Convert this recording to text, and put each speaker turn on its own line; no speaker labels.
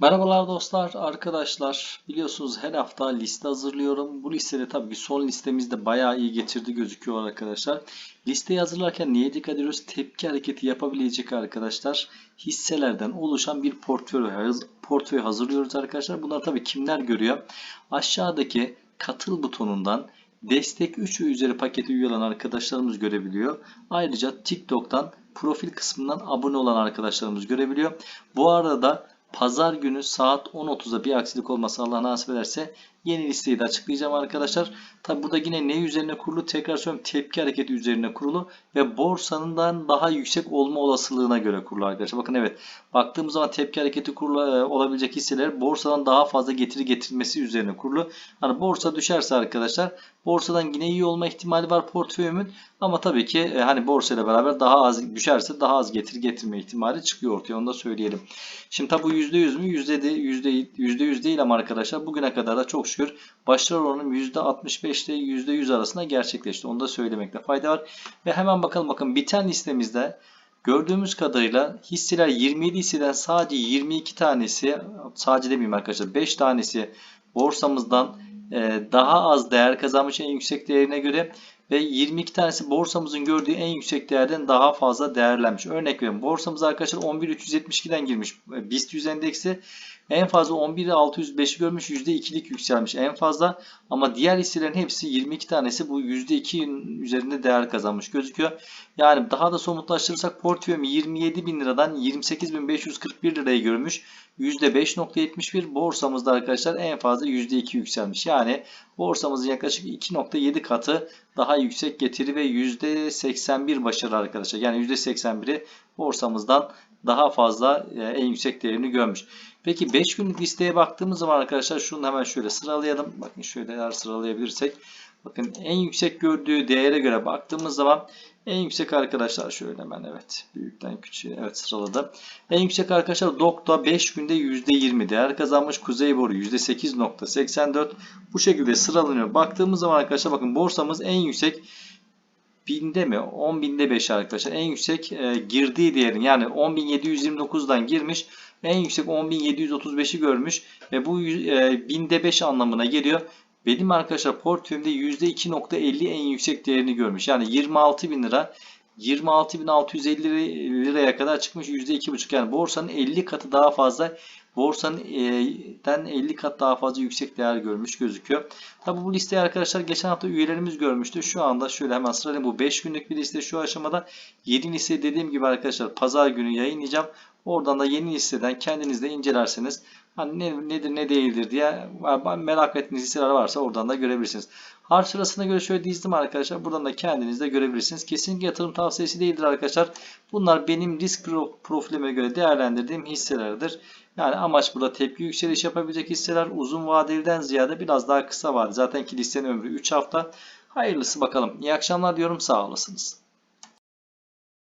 Merhabalar dostlar, arkadaşlar. Biliyorsunuz her hafta liste hazırlıyorum. Bu listede tabii ki son listemizde bayağı iyi getirdi gözüküyor arkadaşlar. Listeyi hazırlarken neye dikkat ediyoruz? Tepki hareketi yapabilecek arkadaşlar hisselerden oluşan bir portföy, portföy hazırlıyoruz arkadaşlar. Bunlar tabii kimler görüyor? Aşağıdaki katıl butonundan destek 3 ve üzeri paketi üye arkadaşlarımız görebiliyor. Ayrıca TikTok'tan profil kısmından abone olan arkadaşlarımız görebiliyor. Bu arada Pazar günü saat 10.30'da bir aksilik olmasa Allah nasip ederse yeni listeyi de açıklayacağım arkadaşlar. Tabi burada yine ne üzerine kurulu tekrar söylüyorum tepki hareketi üzerine kurulu ve borsanından daha yüksek olma olasılığına göre kurulu arkadaşlar. Bakın evet baktığımız zaman tepki hareketi kurulu e, olabilecek hisseler borsadan daha fazla getiri getirmesi üzerine kurulu. Hani borsa düşerse arkadaşlar borsadan yine iyi olma ihtimali var portföyümün ama tabii ki e, hani borsa ile beraber daha az düşerse daha az getiri getirme ihtimali çıkıyor ortaya onu da söyleyelim. Şimdi tabi bu %100 mü? %de, %, %100 değil ama arkadaşlar bugüne kadar da çok şükür başarı oranım %65 ile %100 arasında gerçekleşti. Onu da söylemekte fayda var. Ve hemen bakalım bakın biten listemizde gördüğümüz kadarıyla hisseler 27 hisseden sadece 22 tanesi sadece demeyeyim arkadaşlar 5 tanesi borsamızdan daha az değer kazanmış en yüksek değerine göre ve 22 tanesi borsamızın gördüğü en yüksek değerden daha fazla değerlenmiş. Örnek veriyorum. Borsamız arkadaşlar 11372'den girmiş. BIST 100 endeksi en fazla 11605'i görmüş. %2'lik yükselmiş en fazla. Ama diğer hisselerin hepsi 22 tanesi bu %2'nin üzerinde değer kazanmış gözüküyor. Yani daha da somutlaştırırsak portföyüm 27 bin liradan 28.541 liraya görmüş. %5.71 borsamızda arkadaşlar en fazla %2 yükselmiş. Yani borsamızın yaklaşık 2.7 katı daha yüksek getiri ve %81 başarı arkadaşlar. Yani %81'i borsamızdan daha fazla e, en yüksek değerini görmüş. Peki 5 günlük listeye baktığımız zaman arkadaşlar şunu hemen şöyle sıralayalım. Bakın şöyle eğer sıralayabilirsek. Bakın en yüksek gördüğü değere göre baktığımız zaman en yüksek arkadaşlar şöyle hemen evet büyükten küçüğe evet sıraladım. En yüksek arkadaşlar Dokta 5 günde %20 değer kazanmış. Kuzey Boru %8.84 bu şekilde sıralanıyor. Baktığımız zaman arkadaşlar bakın borsamız en yüksek binde mi? 10 binde 5 arkadaşlar. En yüksek e, girdiği değerin yani 10.729'dan girmiş. En yüksek 10.735'i görmüş. Ve bu e, binde 5 anlamına geliyor. Benim arkadaşlar portföyümde %2.50 en yüksek değerini görmüş. Yani 26.000 lira 26.650 liraya kadar çıkmış %2.5 yani borsanın 50 katı daha fazla borsanın 50 kat daha fazla yüksek değer görmüş gözüküyor. Tabi bu listeyi arkadaşlar geçen hafta üyelerimiz görmüştü. Şu anda şöyle hemen sıralayayım. Bu 5 günlük bir liste şu aşamada. Yeni liste dediğim gibi arkadaşlar pazar günü yayınlayacağım. Oradan da yeni listeden kendiniz de incelerseniz hani ne, nedir ne değildir diye merak ettiğiniz listeler varsa oradan da görebilirsiniz. Harf sırasına göre şöyle dizdim arkadaşlar. Buradan da kendiniz de görebilirsiniz. Kesinlikle yatırım tavsiyesi değildir arkadaşlar. Bunlar benim risk profilime göre değerlendirdiğim hisselerdir. Yani amaç burada tepki yükseliş yapabilecek hisseler uzun vadeliden ziyade biraz daha kısa vadeli. Zaten ki listenin ömrü 3 hafta. Hayırlısı bakalım. İyi akşamlar diyorum. Sağ olasınız.